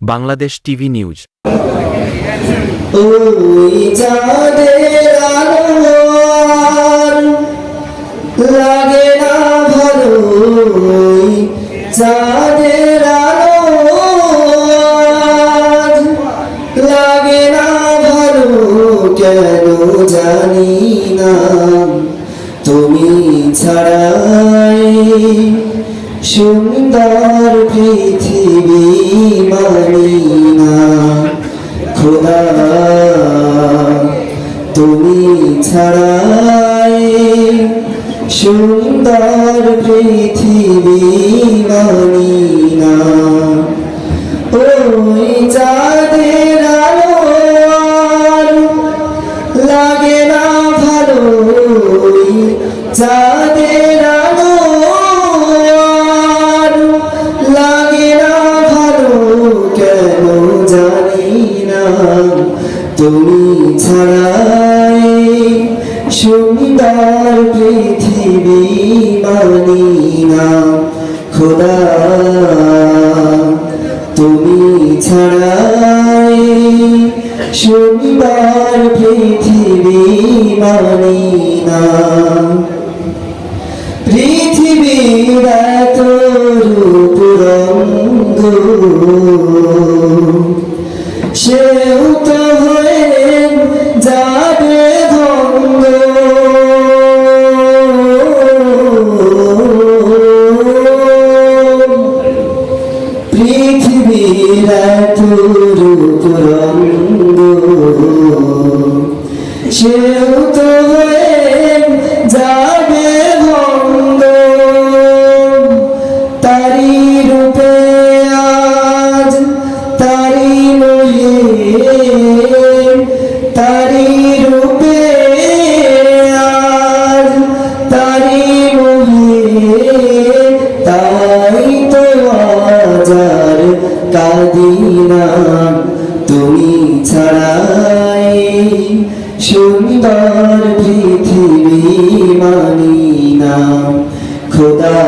Bangladesh TV news. না চাঁদের না কেন জানি না। তুমি ছাড়াই সুন্দর পৃথিবী মানি খোদা, তুমি ছাড়াই সুন্দর পৃথিবী মানি না ওই চাঁদের আলো লাগে না ভালো ওই তুমি ছাড়াই সুন্দর পৃথিবী মানি না, খোদা। তুমি ছাড়াই সুন্দর পৃথিবী মানি না। পৃথিবীর এত রূপরঙ্গ সেও তো হয়ে যাবে ধঙ্গ পৃথিবীর এত রূপরঙ্গ সেও তো যাবে ভঙ্গ তারি রূপে আজ তারি তারি রূপে আজ, তারি নহে তাই তো আজার কাদিনা তুমি ছাড়াই সুন্দর খোদা,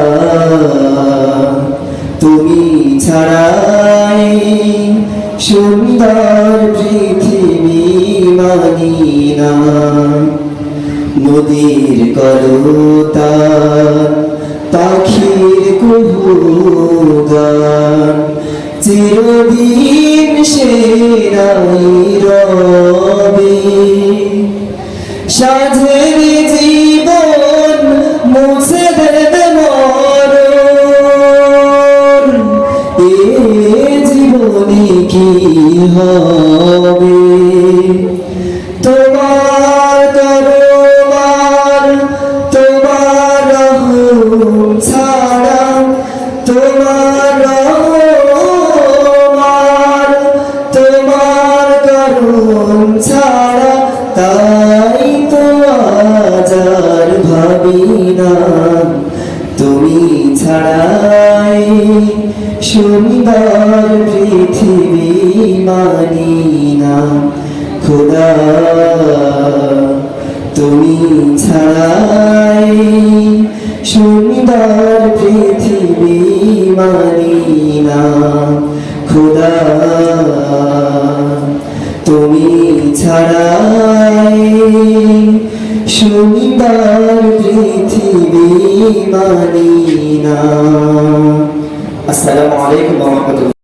তুমি ছাড়াই সুন্দর পৃথিবী মানি না নদীর করতার পাখির কুহুগান চিরদিন সে রবে। সাধের হবে। তোমার করবার তোমার ছাড়া, তোমার রহমান তোমার করুণ ছাড়া তাই তো আজার ভাবি না। তুমি ছাড়াই সুন্দর ছাড়াই সুন্দর পৃথিবী মানি না, খোদা। তুমি ছাড়াই সুন্দর পৃথিবী মানি না। আসসালামু আলাইকুম ওয়া